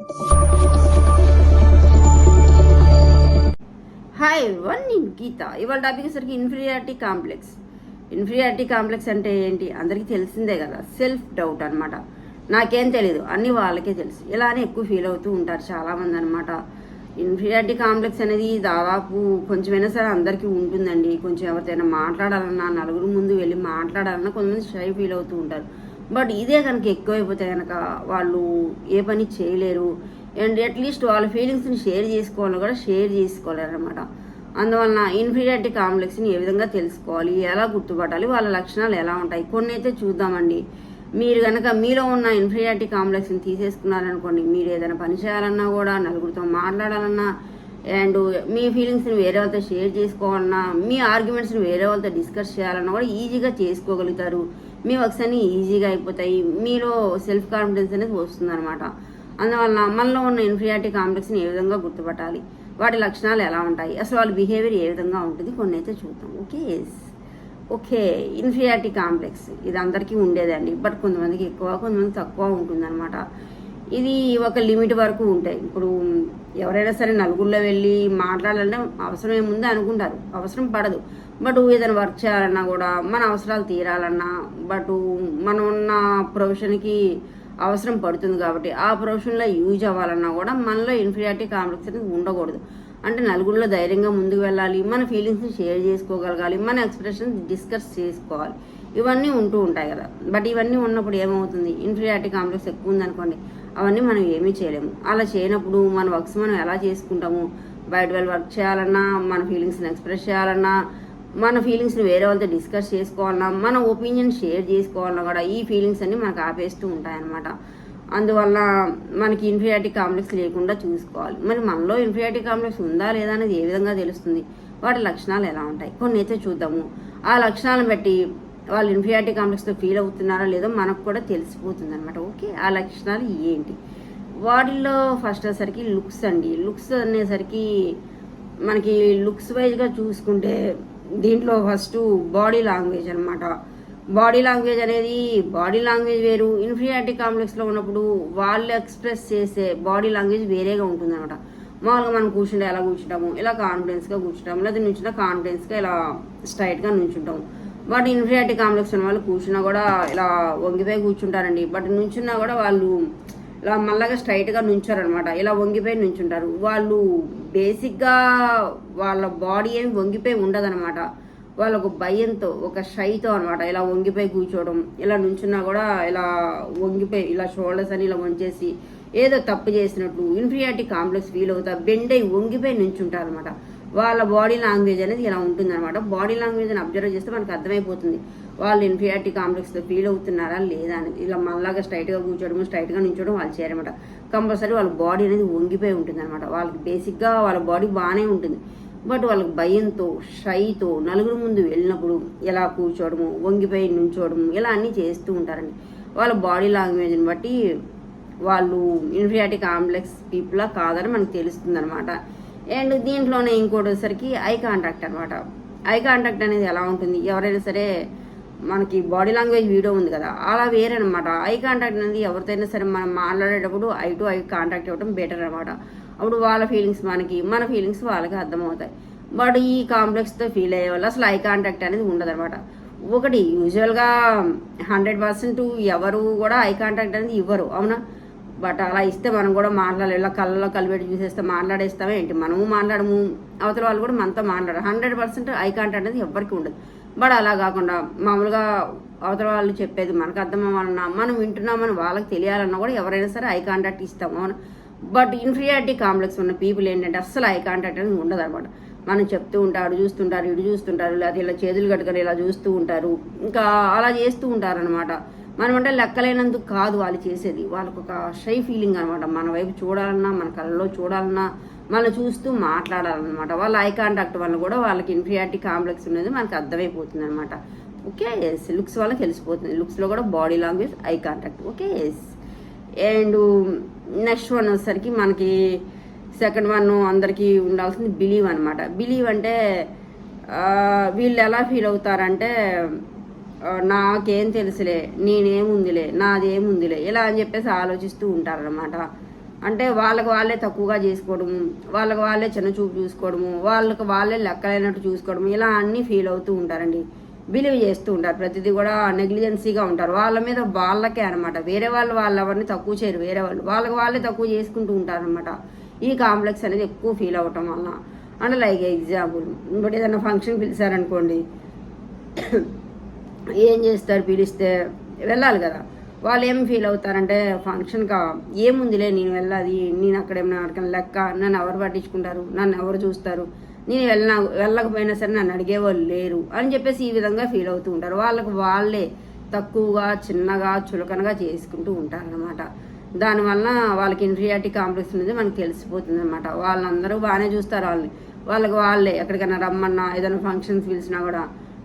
Hi one నేను గీత. ఇవాళ topic వచ్చరికి ఇన్ఫీరియారిటీ కాంప్లెక్స్ ఇన్ఫీరియారిటీ కాంప్లెక్స్ అంటే ఏంటి? అందరికీ తెలిసిందే కదా సెల్ఫ్ డౌట్ అనమాట నాకేం తెలియదు అన్ని వాళ్ళకే తెలుసు. ఇలానే ఎక్కువ ఫీల్ అవుతూ ఉంటారు చాలామంది అనమాట ఇన్ఫీరియారిటీ కాంప్లెక్స్ అనేది దాదాపు కొంచెమైనా సరే అందరికీ ఉంటుందండి. కొంచెం ఎవరితోనైనా మాట్లాడాలన్నా నలుగురు ముందు వెళ్ళి మాట్లాడాలన్నా కొంతమంది షై ఫీల్ అవుతూ ఉంటారు. బట్ ఇదే కనుక ఎక్కువైపోతే కనుక వాళ్ళు ఏ పని చేయలేరు. అండ్ అట్లీస్ట్ వాళ్ళ ఫీలింగ్స్ని షేర్ చేసుకోవాలని కూడా షేర్ చేసుకోలేరు అనమాట అందువలన ఇన్ఫీరియారిటీ కాంప్లెక్స్ని ఏ విధంగా తెలుసుకోవాలి? ఎలా గుర్తుపట్టాలి? వాళ్ళ లక్షణాలు ఎలా ఉంటాయి? కొన్ని అయితే చూద్దామండి. మీరు కనుక మీలో ఉన్న ఇన్ఫీరియారిటీ కాంప్లెక్స్ని తీసేసుకున్నారనుకోండి మీరు ఏదైనా పని చేయాలన్నా కూడా నలుగురితో మాట్లాడాలన్నా అండ్ మీ ఫీలింగ్స్ని వేరే వాళ్ళతో షేర్ చేసుకోవాలన్నా మీ ఆర్గ్యుమెంట్స్ని వేరే వాళ్ళతో డిస్కస్ చేయాలన్నా కూడా ఈజీగా చేసుకోగలుగుతారు. మీ వర్క్స్ అన్ని ఈజీగా అయిపోతాయి. మీలో సెల్ఫ్ కాన్ఫిడెన్స్ అనేది వస్తుంది అనమాట అందువల్ల మనలో ఉన్న ఇన్ఫీరియారిటీ కాంప్లెక్స్ని ఏ విధంగా గుర్తుపట్టాలి? వాటి లక్షణాలు ఎలా ఉంటాయి? అసలు వాళ్ళ బిహేవియర్ ఏ విధంగా ఉంటుంది? కొన్ని అయితే చూద్దాం ఓకే ఓకే ఇన్ఫీరియారిటీ కాంప్లెక్స్ ఇది అందరికీ ఉండేదండి బట్ కొంతమందికి ఎక్కువ కొంతమంది తక్కువ ఉంటుందన్నమాట. ఇది ఒక లిమిట్ వరకు ఉంటాయి. ఇప్పుడు ఎవరైనా సరే నలుగురిలో వెళ్ళి మాట్లాడాలంటే అవసరం ఏముంది అనుకుంటారు. అవసరం పడదు. బట్ ఏదైనా వర్క్ చేయాలన్నా కూడా మన అవసరాలు తీరాలన్నా బట్ మనం ఉన్న ప్రొఫెషన్కి అవసరం పడుతుంది కాబట్టి ఆ ప్రొఫెషన్లో యూజ్ అవ్వాలన్నా కూడా మనలో ఇన్ఫీరియారిటీ కాంప్లెక్స్ అనేది ఉండకూడదు. అంటే నలుగురిలో ధైర్యంగా ముందుకు వెళ్ళాలి మన ఫీలింగ్స్ని షేర్ చేసుకోగలగాలి మన ఎక్స్ప్రెషన్ డిస్కస్ చేసుకోవాలి. ఇవన్నీ ఉంటూ ఉంటాయి కదా. బట్ ఇవన్నీ ఉన్నప్పుడు ఏమవుతుంది? ఇన్ఫీరియారిటీ కాంప్లెక్స్ ఎక్కువ ఉందనుకోండి అవన్నీ మనం ఏమీ చేయలేము. అలా చేయనప్పుడు మన వర్క్స్ మనం ఎలా చేసుకుంటాము? బయట వెళ్ళి వర్క్ చేయాలన్నా మన ఫీలింగ్స్ని ఎక్స్ప్రెస్ చేయాలన్నా మన ఫీలింగ్స్ని వేరే వాళ్ళతో డిస్కస్ చేసుకోవాలన్నా మన ఒపీనియన్ షేర్ చేసుకోవాలన్నా కూడా ఈ ఫీలింగ్స్ అన్ని మనకు ఆపేస్తూ ఉంటాయన్నమాట. అందువల్ల మనకి ఇన్ఫీరియారిటీ కాంప్లెక్స్ లేకుండా చూసుకోవాలి. మరి మనలో ఇన్ఫీరియారిటీ కాంప్లెక్స్ ఉందా లేదా అనేది ఏ విధంగా తెలుస్తుంది? వాటి లక్షణాలు ఎలా ఉంటాయి? కొన్ని అయితే చూద్దాము. ఆ లక్షణాలను బట్టి వాళ్ళు ఇన్ఫీరియారిటీ కాంప్లెక్స్తో ఫీల్ అవుతున్నారో లేదో మనకు కూడా తెలిసిపోతుంది అనమాట ఓకే? ఆ లక్షణాలు ఏంటి? వాటిల్లో ఫస్ట్ వచ్చేసరికి లుక్స్ అండి. లుక్స్ అనేసరికి మనకి లుక్స్ వైజ్గా చూసుకుంటే దీంట్లో ఫస్ట్ బాడీ లాంగ్వేజ్ అనమాట బాడీ లాంగ్వేజ్ అనేది బాడీ లాంగ్వేజ్ వేరు. ఇన్ఫీరియారిటీ కాంప్లెక్స్లో ఉన్నప్పుడు వాళ్ళు ఎక్స్ప్రెస్ చేసే బాడీ లాంగ్వేజ్ వేరేగా ఉంటుంది అనమాట మామూలుగా మనం కూర్చుంటే ఎలా కూర్చుంటాము? ఇలా కాన్ఫిడెన్స్గా కూర్చుంటాము. లేదా నుంచుంటే కాన్ఫిడెన్స్గా ఇలా స్ట్రైట్గా నుంచుంటాము. బట్ ఇన్ఫీరియారిటీ కాంప్లెక్స్ ఉన్న వాళ్ళు కూర్చున్నా కూడా ఇలా వంగిపోయి కూర్చుంటారండి. బట్ నుంచున్నా కూడా వాళ్ళు ఇలా మళ్ళాగా స్ట్రైట్గా నుంచారనమాట. ఇలా వంగిపోయి నుంచుంటారు. వాళ్ళు బేసిక్గా వాళ్ళ బాడీ ఏమి వంగిపోయి ఉండదనమాట. వాళ్ళు ఒక భయంతో ఒక షైతో అనమాట. ఇలా వంగిపోయి కూర్చోవడం ఇలా నుంచున్నా కూడా ఇలా వంగిపోయి ఇలా షోల్డర్స్ అని ఇలా వంచేసి ఏదో తప్పు చేసినట్లు ఇన్ఫీరియారిటీ కాంప్లెక్స్ ఫీల్ అవుతా బెండ్ అయి వంగిపోయి నుంచుంటారు అనమాట వాళ్ళ బాడీ లాంగ్వేజ్ అనేది ఇలా ఉంటుంది అనమాట బాడీ లాంగ్వేజ్ని అబ్జర్వ్ చేస్తే మనకు అర్థమైపోతుంది. వాళ్ళు ఇన్ఫీరియారిటీ కాంప్లెక్స్తో ఫీల్ అవుతున్నారా? లేదా అనేది ఇలా మళ్ళాగా స్ట్రైట్గా కూర్చోవడం స్ట్రైట్గా నుంచోవడం వాళ్ళు చేయరమాట కంపల్సరీ వాళ్ళ బాడీ అనేది వంగిపోయి ఉంటుంది అనమాట వాళ్ళకి బేసిక్గా వాళ్ళ బాడీ బాగానే ఉంటుంది. బట్ వాళ్ళకి భయంతో షైతో నలుగురు ముందు వెళ్ళినప్పుడు ఎలా కూర్చోవడము వంగిపోయి నుంచోవడము ఇలా అన్నీ చేస్తూ ఉంటారండి. వాళ్ళ బాడీ లాంగ్వేజ్ని బట్టి వాళ్ళు ఇన్ఫీరియారిటీ కాంప్లెక్స్ పీపులా కాదని మనకు తెలుస్తుంది అనమాట అండ్ దీంట్లోనే ఇంకోటి వచ్చేసరికి ఐ కాంటాక్ట్ అనమాట ఐ కాంటాక్ట్ అనేది ఎలా ఉంటుంది? ఎవరైనా సరే మనకి బాడీ లాంగ్వేజ్ వీడియో ఉంది కదా అలా వేరే అనమాట ఐ కాంటాక్ట్ అనేది ఎవరితోనైనా సరే మనం మాట్లాడేటప్పుడు ఐ టు ఐ కాంటాక్ట్ ఇవ్వడం బెటర్ అనమాట. అప్పుడు వాళ్ళ ఫీలింగ్స్ మనకి మన ఫీలింగ్స్ వాళ్ళకి అర్థమవుతాయి. బట్ ఈ కాంప్లెక్స్తో ఫీల్ అయ్యే వాళ్ళు అసలు ఐ కాంటాక్ట్ అనేది ఉండదు అనమాట ఒకటి యూజువల్గా హండ్రెడ్ పర్సెంట్ ఎవరు కూడా ఐ కాంటాక్ట్ అనేది ఇవ్వరు అవునా? బట్ అలా ఇస్తే మనం కూడా మాట్లాడాలి. ఇలా కళ్ళలో కలిపెట్టి చూసేస్తే మాట్లాడేస్తామే ఏంటి? మనము మాట్లాడము. అవతల వాళ్ళు కూడా మనతో మాట్లాడరు. హండ్రెడ్ పర్సెంట్ ఐ కాంటాక్ట్ అనేది ఎవరికి ఉండదు. బట్ అలా కాకుండా మామూలుగా అవతల వాళ్ళు చెప్పేది మనకు అర్థం అవ్వాలన్నా మనం వింటున్నామని వాళ్ళకి తెలియాలన్నా కూడా ఎవరైనా సరే ఐ కాంటాక్ట్ ఇస్తాము. బట్ ఇన్ఫీరియారిటీ కాంప్లెక్స్ ఉన్న పీపుల్ ఏంటంటే అస్సలు ఐ కాంటాక్ట్ అనేది ఉండదు అనమాట మనం చెప్తూ ఉంటారు చూస్తుంటారు ఇటు చూస్తుంటారు లేకపోతే ఇలా చేతులు కట్టుకొని ఇలా చూస్తూ ఉంటారు. ఇంకా అలా చేస్తూ ఉంటారనమాట మనం అంటే లెక్కలేనందుకు కాదు వాళ్ళు చేసేది. వాళ్ళకు ఒక షై ఫీలింగ్ అనమాట మన వైపు చూడాలన్నా మన కళ్ళలో చూడాలన్నా మనం చూస్తూ మాట్లాడాలన్నమాట. వాళ్ళ ఐ కాంటాక్ట్ వల్ల కూడా వాళ్ళకి ఇన్ఫీరియారిటీ కాంప్లెక్స్ ఉన్నది మనకు అర్థమైపోతుంది అనమాట ఓకే ఎస్ లుక్స్ వల్ల తెలిసిపోతుంది. లుక్స్లో కూడా body language eye contact. Okay yes and next one వచ్చేసరికి మనకి సెకండ్ వన్ అందరికీ ఉండాల్సింది బిలీవ్ అనమాట బిలీవ్ అంటే వీళ్ళు ఎలా ఫీల్ అవుతారంటే నాకేం తెలుసులే నేనేముందిలే నాదేముందిలే ఇలా అని చెప్పేసి ఆలోచిస్తూ ఉంటారనమాట అంటే వాళ్ళకి వాళ్ళే తక్కువగా చేసుకోవడము వాళ్ళకి వాళ్ళే చిన్న చూపు చూసుకోవడము వాళ్ళకి వాళ్ళే లెక్కలైనట్టు చూసుకోవడము ఇలా అన్నీ ఫీల్ అవుతూ ఉంటారండి. బిలీవ్ చేస్తూ ఉంటారు. ప్రతిదీ కూడా నెగ్లిజెన్సీగా ఉంటారు. వాళ్ళ మీద వాళ్ళకే అనమాట వేరే వాళ్ళు వాళ్ళు ఎవరిని తక్కువ చేయరు. వేరే వాళ్ళు వాళ్ళకి వాళ్ళే తక్కువ చేసుకుంటూ ఉంటారు అనమాట ఈ కాంప్లెక్స్ అనేది ఎక్కువ ఫీల్ అవ్వటం వల్ల. అంటే లైక్ ఎగ్జాంపుల్. ఇంకోటి ఏదైనా ఫంక్షన్ పిలిచారనుకోండి ఏం చేస్తారు? పిలిస్తే వెళ్ళాలి కదా. వాళ్ళు ఏం ఫీల్ అవుతారంటే ఫంక్షన్గా ఏముందిలే నేను వెళ్ళాలి నేను అక్కడ ఏమైనా అడగను లెక్క నన్ను ఎవరు పట్టించుకుంటారు నన్ను ఎవరు చూస్తారు నేను వెళ్ళిన వెళ్ళకపోయినా సరే నన్ను అడిగేవాళ్ళు లేరు అని చెప్పేసి ఈ విధంగా ఫీల్ అవుతూ ఉంటారు. వాళ్ళకు వాళ్ళే తక్కువగా చిన్నగా చులకనగా చేసుకుంటూ ఉంటారనమాట దానివల్ల వాళ్ళకి ఇన్ఫీరియారిటీ కాంప్లెక్స్ అనేది మనకు తెలిసిపోతుంది అనమాట వాళ్ళందరూ బాగానే చూస్తారు వాళ్ళని. వాళ్ళకి వాళ్ళే ఎక్కడికైనా రమ్మన్నా ఏదైనా ఫంక్షన్స్ పిలిచినా కూడా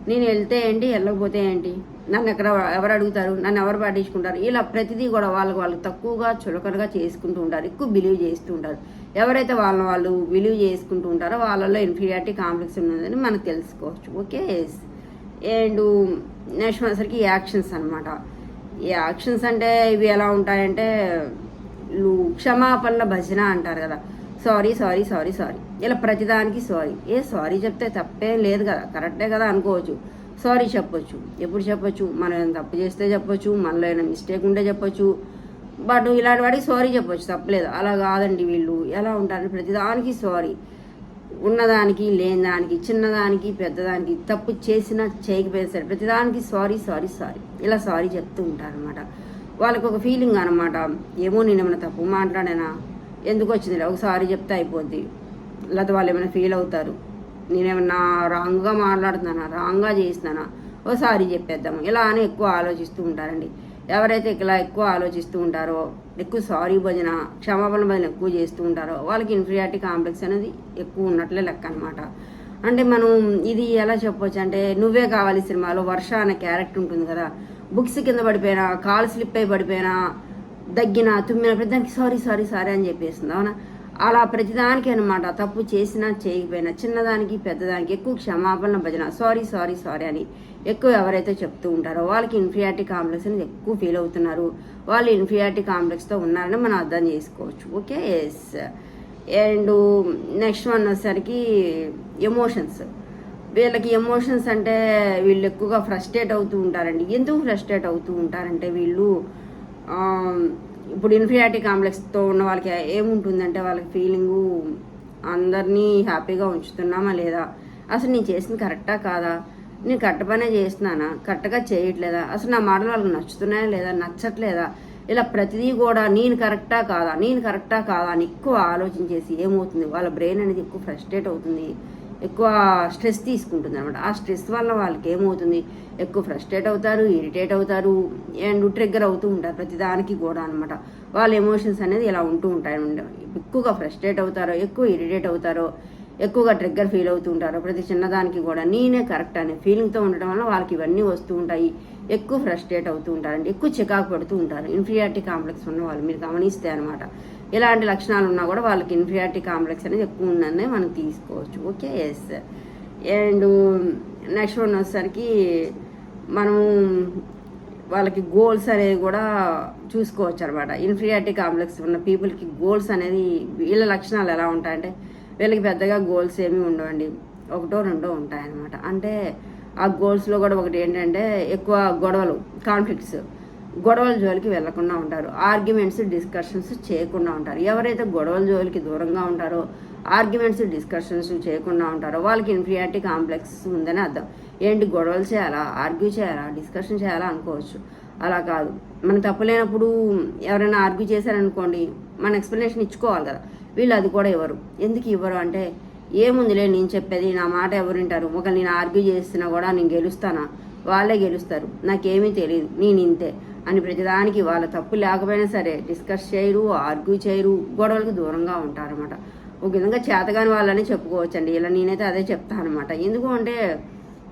నేను వెళ్తే ఏంటి వెళ్ళకపోతే ఏంటి? నన్ను ఎక్కడ ఎవరు అడుగుతారు? నన్ను ఎవరు పాటించుకుంటారు? ఇలా ప్రతిదీ కూడా వాళ్ళకి వాళ్ళు తక్కువగా చులకనగా చేసుకుంటూ ఉంటారు. ఎక్కువ బిలీవ్ చేస్తూ ఉంటారు. ఎవరైతే వాళ్ళని వాళ్ళు బిలీవ్ చేసుకుంటూ ఉంటారో వాళ్ళలో ఇన్ఫీరియారిటీ కాంప్లెక్స్ ఉన్నదని మనం తెలుసుకోవచ్చు. ఓకే? అండ్ నెక్స్ట్ వచ్చేసరికి యాక్షన్స్ అనమాట ఈ యాక్షన్స్ అంటే ఇవి ఎలా ఉంటాయంటే క్షమాపణ క్షమాపణల భజన అంటారు కదా. సారీ సారీ సారీ సారీ ఇలా ప్రతిదానికి సారీ ఏ సారీ చెప్తే తప్పేం లేదు కదా. కరెక్టే కదా అనుకోవచ్చు. సారీ చెప్పొచ్చు. ఎప్పుడు చెప్పొచ్చు? మనం ఏమైనా తప్పు చేస్తే చెప్పొచ్చు మనలో ఏమైనా మిస్టేక్ ఉంటే చెప్పొచ్చు. బట్ ఇలాంటి వాడికి సారీ చెప్పొచ్చు తప్పలేదు. అలా కాదండి వీళ్ళు. ఎలా ఉంటారు? ప్రతిదానికి సారీ. ఉన్నదానికి లేని దానికి చిన్నదానికి పెద్దదానికి తప్పు చేసినా చేయకపోయినా సరే ప్రతిదానికి సారీ సారీ సారీ. ఇలా సారీ చెప్తూ ఉంటారనమాట వాళ్ళకి ఒక ఫీలింగ్ అనమాట ఏమో నేను ఏమైనా తప్పు మాట్లాడానా? ఎందుకు వచ్చింది? ఒక సారీ చెప్తే అయిపోద్ది. లేకపోతే వాళ్ళు ఏమైనా ఫీల్ అవుతారు. నేనేమన్నా రాంగ్గా మాట్లాడుతున్నానా? రాంగ్గా చేస్తున్నానా? ఓసారి చెప్పేద్దాము. ఇలా అని ఎక్కువ ఆలోచిస్తూ ఉంటారండి. ఎవరైతే ఇలా ఎక్కువ ఆలోచిస్తూ ఉంటారో ఎక్కువ సారీ భజన క్షమాపణ భజన ఎక్కువ చేస్తూ ఉంటారో వాళ్ళకి ఇన్ఫీరియారిటీ కాంప్లెక్స్ అనేది ఎక్కువ ఉన్నట్లే లెక్క అనమాట అంటే మనం ఇది ఎలా చెప్పొచ్చు అంటే నువ్వే కావాలి సినిమాలో వర్ష అనే క్యారెక్టర్ ఉంటుంది కదా. బుక్స్ కింద పడిపోయినా కాలు స్లిప్ అయి పడిపోయినా దగ్గిన తుమ్మిన ప్రతిదానికి సారీ సారీ సారీ అని చెప్పేస్తుంది. అవునా? అలా ప్రతిదానికి అనమాట తప్పు చేసినా చేయకపోయినా చిన్నదానికి పెద్దదానికి ఎక్కువ క్షమాపణ భజన సారీ సారీ సారీ అని ఎక్కువ ఎవరైతే చెప్తూ ఉంటారో వాళ్ళకి ఇన్ఫియారిటీ కాంప్లెక్స్ అనేది ఎక్కువ ఫీల్ అవుతున్నారు. వాళ్ళు ఇన్ఫియారిటీ కాంప్లెక్స్తో ఉన్నారని మనం అర్థం చేసుకోవచ్చు. Okay? Yes and next one వచ్చేసరికి ఎమోషన్స్. వీళ్ళకి ఎమోషన్స్ అంటే వీళ్ళు ఎక్కువగా ఫ్రస్ట్రేట్ అవుతూ ఉంటారండి. ఎందుకు ఫ్రస్ట్రేట్ అవుతూ ఉంటారంటే వీళ్ళు ఇప్పుడు ఇన్ఫీరియారిటీ కాంప్లెక్స్తో ఉన్న వాళ్ళకి ఏముంటుందంటే వాళ్ళకి ఫీలింగు అందరినీ హ్యాపీగా ఉంచుతున్నామా లేదా? అసలు నేను చేసింది కరెక్టా కాదా? నేను కరెక్ట్ పనే చేస్తున్నానా? కరెక్ట్గా చేయట్లేదా? అసలు నా మాటలు వాళ్ళకి నచ్చుతున్నాయా లేదా? నచ్చట్లేదా? ఇలా ప్రతిదీ కూడా నేను కరెక్టా కాదా? నేను కరెక్టా కాదా అని ఎక్కువ ఆలోచించేసి ఏమవుతుంది? వాళ్ళ బ్రెయిన్ అనేది ఎక్కువ ఫ్రస్ట్రేట్ అవుతుంది. ఎక్కువ స్ట్రెస్ తీసుకుంటుంది అనమాట ఆ స్ట్రెస్ వల్ల వాళ్ళకి ఏమవుతుంది? ఎక్కువ ఫ్రస్ట్రేట్ అవుతారు ఇరిటేట్ అవుతారు అండ్ ట్రిగ్గర్ అవుతూ ఉంటారు ప్రతిదానికి కూడా అనమాట వాళ్ళ ఎమోషన్స్ అనేది ఇలా ఉంటూ ఉంటాయి ఎక్కువగా ఫ్రస్ట్రేట్ అవుతారో ఎక్కువ ఇరిటేట్ అవుతారో ఎక్కువగా ట్రిగ్గర్ ఫీల్ అవుతూ ఉంటారు ప్రతి చిన్నదానికి కూడా నేనే కరెక్ట్ అనే ఫీలింగ్తో ఉండటం వల్ల వాళ్ళకి ఇవన్నీ వస్తూ ఉంటాయి. ఎక్కువ ఫ్రస్ట్రేట్ అవుతూ ఉంటారండి. ఎక్కువ చికాకు పడుతూ ఉంటారు. ఇన్ఫీరియారిటీ కాంప్లెక్స్ ఉన్న వాళ్ళు మీరు గమనిస్తే అనమాట ఇలాంటి లక్షణాలు ఉన్నా కూడా వాళ్ళకి ఇన్ఫీరియారిటీ కాంప్లెక్స్ అనేది ఎక్కువ ఉందని మనం తీసుకోవచ్చు. Okay? Yes and next one వచ్చేసరికి మనం వాళ్ళకి గోల్స్ అనేది కూడా చూసుకోవచ్చు అనమాట ఇన్ఫీరియారిటీ కాంప్లెక్స్ ఉన్న పీపుల్కి గోల్స్ అనేది వీళ్ళ లక్షణాలు ఎలా ఉంటాయంటే వీళ్ళకి పెద్దగా గోల్స్ ఏమీ ఉండవండి. ఒకటో రెండో ఉంటాయన్నమాట. అంటే ఆ గోల్స్లో కూడా ఒకటి ఏంటంటే ఎక్కువ గొడవలు కాన్ఫ్లిక్ట్స్ గొడవల జోలికి వెళ్ళకుండా ఉంటారు. ఆర్గ్యుమెంట్స్ డిస్కషన్స్ చేయకుండా ఉంటారు. ఎవరైతే గొడవల జోలికి దూరంగా ఉంటారో ఆర్గ్యుమెంట్స్ డిస్కషన్స్ చేయకుండా ఉంటారో వాళ్ళకి ఇన్ఫీరియారిటీ కాంప్లెక్స్ ఉందని అర్థం. ఏంటి గొడవలు చేయాలా? ఆర్గ్యూ చేయాలా? డిస్కషన్ చేయాలా? అనుకోవచ్చు. అలా కాదు. మన తప్పులేనప్పుడు ఎవరైనా ఆర్గ్యూ చేశారనుకోండి మన ఎక్స్ప్లెనేషన్ ఇచ్చుకోవాలి కదా. వీళ్ళు అది కూడా ఇవ్వరు. ఎందుకు ఇవ్వరు అంటే ఏముందిలే నేను చెప్పేది నా మాట ఎవరు వింటారు? ఒకవేళ నేను ఆర్గ్యూ చేస్తున్నా కూడా నేను గెలుస్తానా? వాళ్ళే గెలుస్తారు. నాకేమీ తెలియదు నేను ఇంతే. అని ప్రతిదానికి వాళ్ళ తప్పు లేకపోయినా సరే డిస్కస్ చేయరు ఆర్గ్యూ చేయరు గొడవలకు దూరంగా ఉంటారన్నమాట. ఒక విధంగా చేతగాని వాళ్ళని చెప్పుకోవచ్చండి. ఇలా నేనైతే అదే చెప్తాను అనమాట ఎందుకు అంటే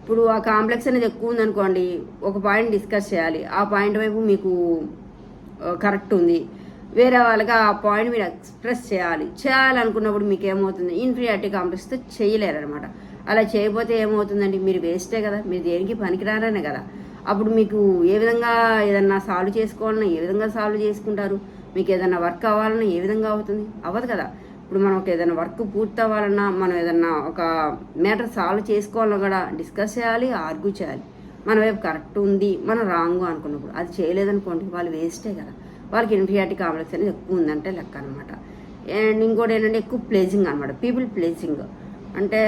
ఇప్పుడు ఆ కాంప్లెక్స్ అనేది ఎక్కువ ఉందనుకోండి ఒక పాయింట్ డిస్కస్ చేయాలి. ఆ పాయింట్ వైపు మీకు కరెక్ట్ ఉంది. వేరే వాళ్ళకి ఆ పాయింట్ మీరు ఎక్స్ప్రెస్ చేయాలి. చేయాలనుకున్నప్పుడు మీకు ఏమవుతుంది ఇన్ఫీరియారిటీ కాంప్లెక్స్తో చేయలేరు అనమాట అలా చేయకపోతే ఏమవుతుందండి? మీరు వేస్టే కదా. మీరు దేనికి పనికిరారనే కదా. అప్పుడు మీకు ఏ విధంగా ఏదన్నా సాల్వ్ చేసుకోవాలన్నా ఏ విధంగా సాల్వ్ చేసుకుంటారు? మీకు ఏదైనా వర్క్ అవ్వాలన్నా ఏ విధంగా అవుతుంది? అవ్వదు కదా. ఇప్పుడు మనం ఒక ఏదైనా వర్క్ పూర్తి అవ్వాలన్నా మనం ఏదైనా ఒక మ్యాటర్ సాల్వ్ చేసుకోవాలన్నా కూడా డిస్కస్ చేయాలి ఆర్గ్యూ చేయాలి. మన వైపు కరెక్ట్ ఉంది మనం రాంగ్ అనుకున్నప్పుడు. అది చేయలేదనుకోండి వాళ్ళు వేస్టే కదా. వాళ్ళకి ఇన్ఫియారిటీ కాంప్లెక్స్ అనేది ఎక్కువ ఉందంటే లెక్క అనమాట అండ్ ఇంకోటి ఏంటంటే ఎక్కువ ప్లేజింగ్ అనమాట పీపుల్ ప్లేజింగ్ అంటే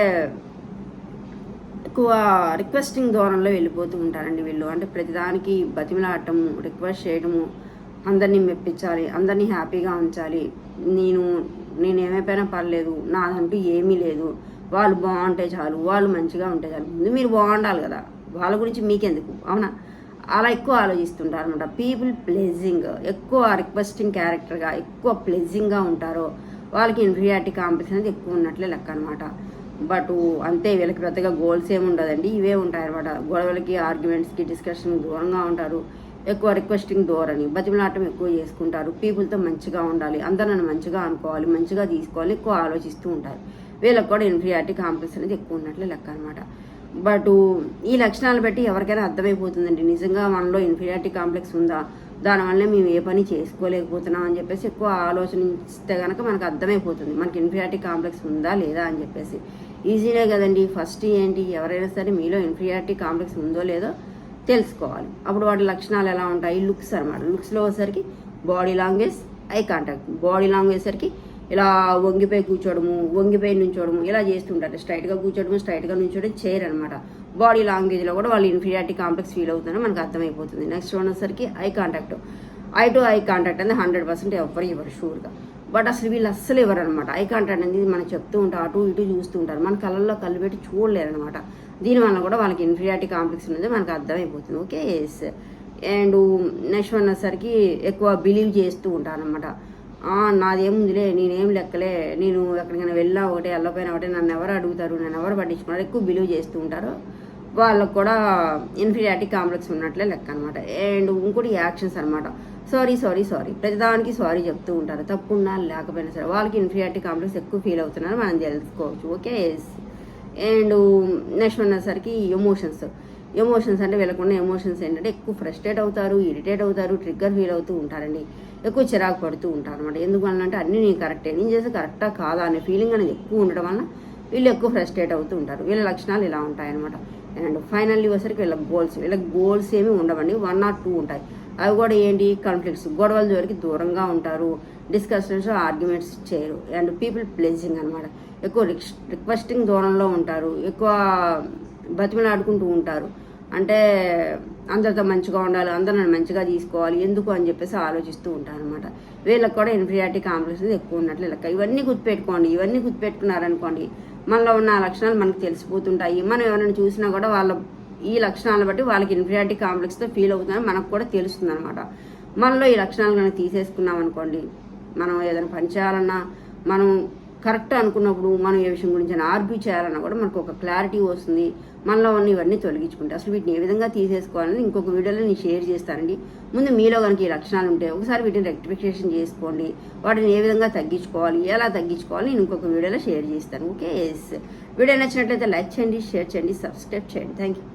ఎక్కువ రిక్వెస్టింగ్ ధోరణిలో వెళ్ళిపోతూ ఉంటారండి వీళ్ళు. అంటే ప్రతిదానికి బతిమలాడటము రిక్వెస్ట్ చేయడము అందరినీ మెప్పించాలి అందరినీ హ్యాపీగా ఉంచాలి. నేను నేను ఏమైపోయినా పర్లేదు నాదంటూ ఏమీ లేదు. వాళ్ళు బాగుంటే చాలు వాళ్ళు మంచిగా ఉంటే చాలు. ముందు మీరు బాగుండాలి కదా. వాళ్ళ గురించి మీకెందుకు? అవునా? అలా ఎక్కువ ఆలోచిస్తుంటారు అనమాట పీపుల్ ప్లెజింగ్ ఎక్కువ రిక్వెస్టింగ్ క్యారెక్టర్గా ఎక్కువ ప్లెజింగ్గా ఉంటారో వాళ్ళకి ఇన్ఫీరియారిటీ కాంప్లెక్స్ అనేది ఎక్కువ ఉన్నట్లే లెక్క అనమాట బట్ అంతే వీళ్ళకి పెద్దగా గోల్స్ ఏమి ఉండదండి. ఇవే ఉంటాయి అనమాట గొడవలకి ఆర్గ్యుమెంట్స్కి డిస్కషన్ దూరంగా ఉంటారు. ఎక్కువ రిక్వెస్టింగ్ ధోరణి బతిమలాటం ఎక్కువ చేసుకుంటారు. పీపుల్తో మంచిగా ఉండాలి. అందరూ నన్ను మంచిగా అనుకోవాలి మంచిగా తీసుకోవాలి ఎక్కువ ఆలోచిస్తూ ఉంటారు. వీళ్ళకి కూడా ఇన్ఫీరియారిటీ కాంప్లెక్స్ అనేది ఎక్కువ ఉన్నట్లు లెక్క అనమాట బట్ ఈ లక్షణాలు బట్టి ఎవరికైనా అర్థమైపోతుందండి. నిజంగా మనలో ఇన్ఫీరియారిటీ కాంప్లెక్స్ ఉందా? దానివల్ల మేము ఏ పని చేసుకోలేకపోతున్నాం అని చెప్పేసి ఎక్కువ ఆలోచనిస్తే కనుక మనకు అర్థమైపోతుంది. మనకి ఇన్ఫీరియారిటీ కాంప్లెక్స్ ఉందా లేదా అని చెప్పేసి. ఈజీనే కదండి. ఫస్ట్ ఏంటి ఎవరైనా సరే మీలో ఇన్ఫీరియారిటీ కాంప్లెక్స్ ఉందో లేదో తెలుసుకోవాలి. అప్పుడు వాటి లక్షణాలు ఎలా ఉంటాయి? లుక్స్ అనమాట లుక్స్లో వచ్చేసరికి body language eye contact. Body language సరికి ఇలా వంగిపోయి కూర్చోడము వంగిపోయి నుంచోడము ఇలా చేస్తుంటారు స్ట్రైట్గా కూర్చోవడము స్ట్రైట్గా నుంచోడం చేయరు అనమాట బాడీ లాంగ్వేజ్లో కూడా వాళ్ళు ఇన్ఫీరియారిటీ కాంప్లెక్స్ ఫీల్ అవుతుందని మనకు అర్థమైపోతుంది. Next ఉన్నసరికి eye contact. Eye to eye contact అనేది హండ్రెడ్ పర్సెంట్ ఎవరు ఇవ్వరు షూర్గా బట్ అసలు వీళ్ళు అస్సలు ఇవ్వరు అనమాట ఐ కాంటాక్ట్ అనేది మనం చెప్తూ ఉంటాం అటు ఇటు చూస్తూ ఉంటారు. మన కళ్ళల్లో కళ్ళు పెట్టి చూడలేరు అనమాట దీనివల్ల కూడా వాళ్ళకి ఇన్ఫీరియారిటీ కాంప్లెక్స్ ఉన్నది మనకు అర్థమైపోతుంది. Okay yes and next one వచ్చేసరికి ఎక్కువ బిలీవ్ చేస్తూ ఉంటారు అనమాట నాదేముందిలే నేనేం లెక్కలే నేను ఎక్కడికైనా వెళ్ళా ఒకటే వెళ్ళపోయినా ఒకటే నన్ను ఎవరు అడుగుతారు నన్ను ఎవరు పట్టించుకున్నారు ఎక్కువ బిలీవ్ చేస్తూ ఉంటారు. వాళ్ళకు కూడా ఇన్ఫీరియారిటీ కాంప్లెక్స్ ఉన్నట్లే లెక్క అనమాట అండ్ ఇంకోటి యాక్షన్స్ అనమాట సారీ సారీ సారీ. ప్రతిదానికి సారీ చెప్తూ ఉంటారు. తప్పున్నా లేకపోయినా సరే వాళ్ళకి ఇన్ఫీరియారిటీ కాంప్లెక్స్ ఎక్కువ ఫీల్ అవుతున్నారు మనం తెలుసుకోవచ్చు. Okay yes. అండ్ నెక్స్ట్ ఉన్నసరికి ఎమోషన్స్. ఎమోషన్స్ అంటే వీళ్ళకున్న ఎమోషన్స్ ఏంటంటే ఎక్కువ ఫ్రస్ట్రేట్ అవుతారు ఇరిటేట్ అవుతారు ట్రిగ్గర్ ఫీల్ అవుతూ ఉంటారండి. ఎక్కువ చిరాకు పడుతూ ఉంటారు అనమాట ఎందుకు అన్నీ నేను కరెక్టే నేను చేసి కరెక్టా కాదా అనే ఫీలింగ్ అనేది ఎక్కువ ఉండడం వల్ల వీళ్ళు ఎక్కువ ఫ్రస్ట్రేట్ అవుతూ ఉంటారు. వీళ్ళ లక్షణాలు ఇలా ఉంటాయన్నమాట. అండ్ ఫైనల్ వచ్చరికి వీళ్ళ గోల్స్ వీళ్ళకి గోల్స్ ఏమి ఉండవండి. వన్ ఆర్ టూ ఉంటాయి. అవి కూడా ఏంటి? కాన్ఫ్లిక్ట్స్ గొడవల జోలికి దూరంగా ఉంటారు. డిస్కషన్స్ ఆర్గ్యుమెంట్స్ చేయరు. అండ్ పీపుల్ ప్లేసింగ్ అనమాట ఎక్కువ రిక్వెస్టింగ్ దూరంలో ఉంటారు. ఎక్కువ బతిమలాడుకుంటూ ఉంటారు. అంటే అందరితో మంచిగా ఉండాలి అందరూ నన్ను మంచిగా తీసుకోవాలి ఎందుకు అని చెప్పేసి ఆలోచిస్తూ ఉంటారు అనమాట వీళ్ళకి కూడా ఇన్ఫీరియారిటీ కాంప్లెక్స్ ఎక్కువ ఉన్నట్లు లెక్క ఇవన్నీ గుర్తుపెట్టుకోండి. ఇవన్నీ గుర్తుపెట్టుకున్నారనుకోండి మనలో ఉన్న లక్షణాలు మనకు తెలిసిపోతుంటాయి. మనం ఎవరైనా చూసినా కూడా వాళ్ళ ఈ లక్షణాలను బట్టి వాళ్ళకి ఇన్ఫీరియారిటీ కాంప్లెక్స్తో ఫీల్ అవుతుందని మనకు కూడా తెలుస్తుంది అనమాట మనలో ఈ లక్షణాలు కనుక తీసేసుకున్నాం అనుకోండి మనం ఏదైనా పని చేయాలన్నా మనం కరెక్ట్ అనుకున్నప్పుడు మనం ఏ విషయం గురించి ఆర్గ్యూ చేయాలన్నా కూడా మనకు ఒక క్లారిటీ వస్తుంది. మనలో ఉన్న ఇవన్నీ తొలగించుకుంటే అసలు వీటిని ఏ విధంగా తీసేసుకోవాలని ఇంకొక వీడియోలో నేను షేర్ చేస్తానండి. ముందు మీలో కనుక ఈ లక్షణాలు ఉంటే ఒకసారి వీటిని రెక్టిఫికేషన్ చేసుకోండి. వాటిని ఏ విధంగా తగ్గించుకోవాలి ఎలా తగ్గించుకోవాలి నేను ఇంకొక వీడియోలో షేర్ చేస్తాను. ఓకే ఎస్ వీడియో నచ్చినట్లయితే లైక్ చేయండి షేర్ చేయండి సబ్స్క్రైబ్ చేయండి. Thank you